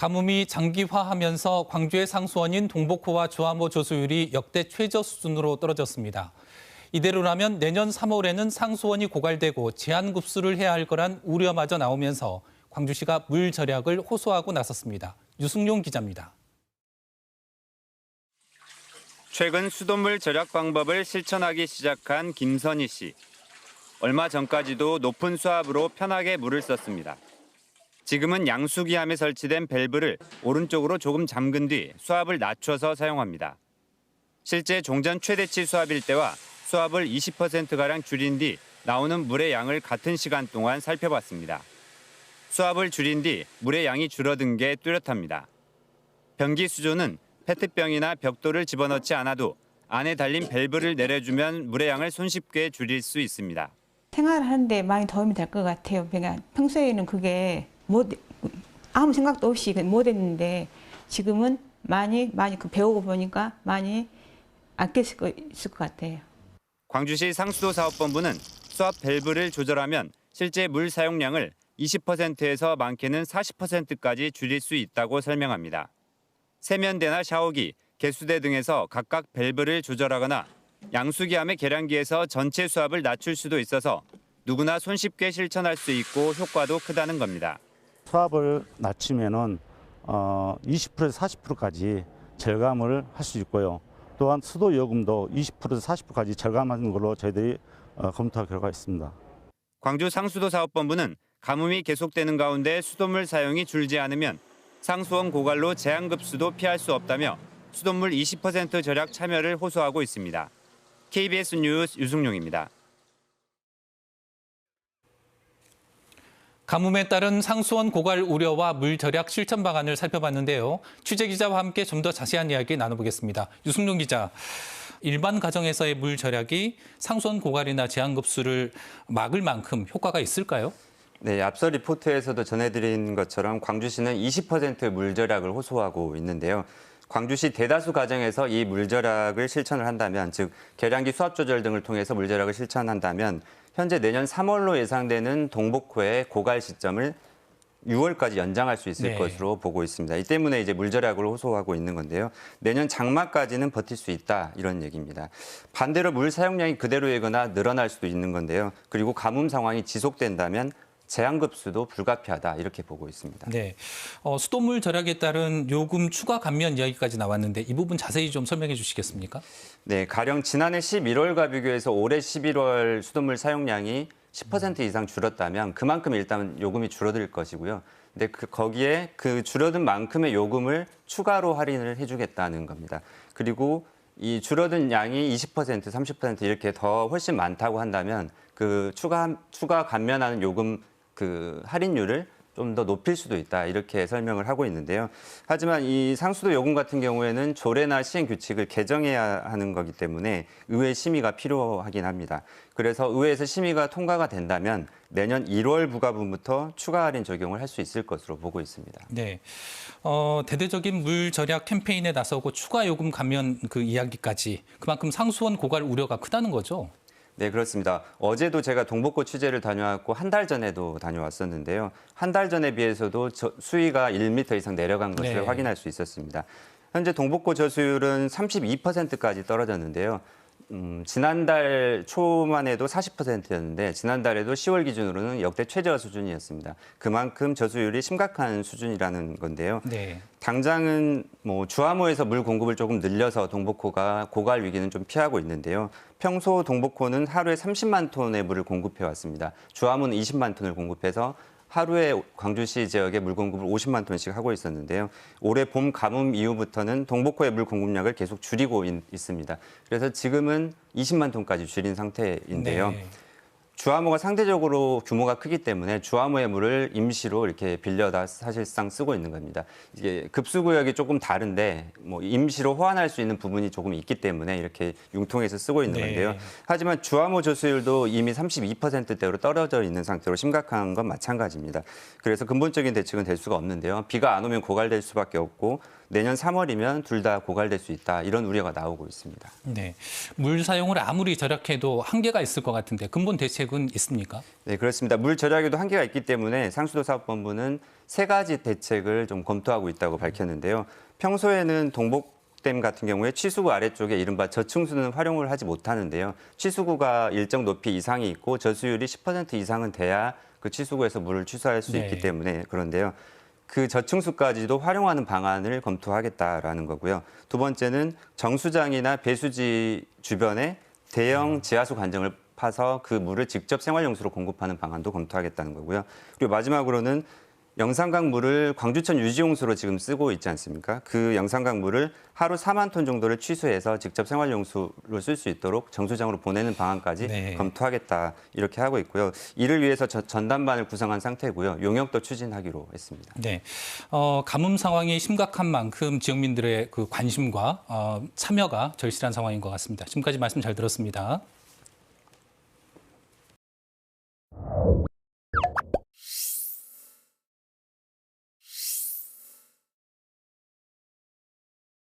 가뭄이 장기화하면서 광주의 상수원인 동복호와 조암호 조수율이 역대 최저 수준으로 떨어졌습니다. 이대로라면 내년 3월에는 상수원이 고갈되고 제한급수를 해야 할 거란 우려마저 나오면서 광주시가 물 절약을 호소하고 나섰습니다. 유승용 기자입니다. 최근 수돗물 절약 방법을 실천하기 시작한 김선희 씨. 얼마 전까지도 높은 수압으로 편하게 물을 썼습니다. 지금은 양수기함에 설치된 밸브를 오른쪽으로 조금 잠근 뒤 수압을 낮춰서 사용합니다. 실제 종전 최대치 수압일 때와 수압을 20%가량 줄인 뒤 나오는 물의 양을 같은 시간 동안 살펴봤습니다. 수압을 줄인 뒤 물의 양이 줄어든 게 뚜렷합니다. 변기 수조는 페트병이나 벽돌을 집어넣지 않아도 안에 달린 밸브를 내려주면 물의 양을 손쉽게 줄일 수 있습니다. 생활하는데 많이 도움이 될 것 같아요. 그러니까 평소에는 그게 못 아무 생각도 없이 못 했는데 지금은 많이 많이 그 배우고 보니까 많이 아낄 수 있을 것 같아요. 광주시 상수도 사업본부는 수압 밸브를 조절하면 실제 물 사용량을 20%에서 많게는 40%까지 줄일 수 있다고 설명합니다. 세면대나 샤워기, 개수대 등에서 각각 밸브를 조절하거나 양수기함의 계량기에서 전체 수압을 낮출 수도 있어서 누구나 손쉽게 실천할 수 있고 효과도 크다는 겁니다. 수압을 낮추면은 어, 20%에서 40%까지 절감을 할 수 있고요. 또한 수도 요금도 20%에서 40%까지 절감하는 걸로 저희들이 어, 검토할 결과가 있습니다. 광주 상수도 사업본부는 가뭄이 계속되는 가운데 수돗물 사용이 줄지 않으면 상수원 고갈로 제한급수도 피할 수 없다며 수돗물 20% 절약 참여를 호소하고 있습니다. KBS 뉴스 유승용입니다. 가뭄에 따른 상수원 고갈 우려와 물 절약 실천 방안을 살펴봤는데요. 취재 기자와 함께 좀 더 자세한 이야기 나눠보겠습니다. 유승용 기자, 일반 가정에서의 물 절약이 상수원 고갈이나 제한급수를 막을 만큼 효과가 있을까요? 네, 앞서 리포트에서도 전해드린 것처럼 광주시는 20% 물절약을 호소하고 있는데요. 광주시 대다수 가정에서 이 물절약을 실천을 한다면, 즉 계량기 수압 조절 등을 통해서 물절약을 실천한다면 현재 내년 3월로 예상되는 동복호의 고갈 시점을 6월까지 연장할 수 있을 네. 것으로 보고 있습니다. 이 때문에 이제 물절약을 호소하고 있는 건데요. 내년 장마까지는 버틸 수 있다 이런 얘기입니다. 반대로 물 사용량이 그대로이거나 늘어날 수도 있는 건데요. 그리고 가뭄 상황이 지속된다면 제한급수도 불가피하다 이렇게 보고 있습니다. 네. 어, 수돗물 절약에 따른 요금 추가 감면 이야기까지 나왔는데 이 부분 자세히 좀 설명해 주시겠습니까? 네, 가령 지난해 11월과 비교해서 올해 11월 수돗물 사용량이 10% 이상 줄었다면 그만큼 일단 요금이 줄어들 것이고요. 근데 그 거기에 그 줄어든 만큼의 요금을 추가로 할인을 해주겠다는 겁니다. 그리고 이 줄어든 양이 20% 30% 이렇게 더 훨씬 많다고 한다면 그 추가 추가 감면하는 요금 그 할인율을 좀 더 높일 수도 있다 이렇게 설명을 하고 있는데요. 하지만 이 상수도 요금 같은 경우에는 조례나 시행 규칙을 개정해야 하는 거기 때문에 의회 심의가 필요하긴 합니다. 그래서 의회에서 심의가 통과가 된다면 내년 1월 부가분부터 추가 할인 적용을 할 수 있을 것으로 보고 있습니다. 네. 어, 대대적인 물 절약 캠페인에 나서고 추가 요금 감면 그 이야기까지 그만큼 상수원 고갈 우려가 크다는 거죠. 네, 그렇습니다. 어제도 제가 동복고 취재를 다녀왔고 한 달 전에도 다녀왔었는데요. 한 달 전에 비해서도 저- 수위가 1m 이상 내려간 것을 네. 확인할 수 있었습니다. 현재 동복고 저수율은 32%까지 떨어졌는데요. 음, 지난달 초만 해도 40%였는데 지난달에도 10월 기준으로는 역대 최저 수준이었습니다. 그만큼 저수율이 심각한 수준이라는 건데요. 네. 당장은 뭐 주화모에서 물 공급을 조금 늘려서 동복호가 고갈 위기는 좀 피하고 있는데요. 평소 동복호는 하루에 30만 톤의 물을 공급해 왔습니다. 주화모는 20만 톤을 공급해서 하루에 광주시 지역에 물 공급을 50만 톤씩 하고 있었는데요. 올해 봄 가뭄 이후부터는 동복호의 물 공급량을 계속 줄이고 있, 습니다 그래서 지금은 20만 톤까지 줄인 상태인데요. 네. 주화모가 상대적으로 규모가 크기 때문에 주화모의 물을 임시로 이렇게 빌려다 사실상 쓰고 있는 겁니다. 이게 급수 구역이 조금 다른데 뭐 임시로 호환할 수 있는 부분이 조금 있기 때문에 이렇게 융통해서 쓰고 있는 네. 건데요. 하지만 주화모 조수율도 이미 32%대로 떨어져 있는 상태로 심각한 건 마찬가지입니다. 그래서 근본적인 대책은 될 수가 없는데요. 비가 안 오면 고갈될 수밖에 없고 내년 3월이면 둘 다 고갈될 수 있다 이런 우려가 나오고 있습니다. 네. 물 사용을 아무리 절약해도 한계가 있을 것 같은데 근본 대책은 있습니까? 네, 그렇습니다. 물 절약에도 한계가 있기 때문에 상수도 사업본부는 세 가지 대책을 좀 검토하고 있다고 밝혔는데요. 평소에는 동복 댐 같은 경우에 취수구 아래쪽에 이른바 저층수는 활용을 하지 못하는데요. 취수구가 일정 높이 이상이 있고 저수율이 10% 이상은 돼야 그 취수구에서 물을 취수할 수 네. 있기 때문에 그런데요. 그 저층수까지도 활용하는 방안을 검토하겠다라는 거고요. 두 번째는 정수장이나 배수지 주변에 대형 지하수 관정을 파서 그 물을 직접 생활용수로 공급하는 방안도 검토하겠다는 거고요. 그리고 마지막으로는 영산강 물을 광주천 유지용수로 지금 쓰고 있지 않습니까? 그 영산강 물을 하루 4만 톤 정도를 취수해서 직접 생활용수로 쓸 수 있도록 정수장으로 보내는 방안까지 네. 검토하겠다 이렇게 하고 있고요. 이를 위해서 저- 전담반을 구성한 상태고요. 용역도 추진하기로 했습니다. 네. 어, 가뭄 상황이 심각한 만큼 지역민들의 그 관심과 어, 참여가 절실한 상황인 것 같습니다. 지금까지 말씀 잘 들었습니다.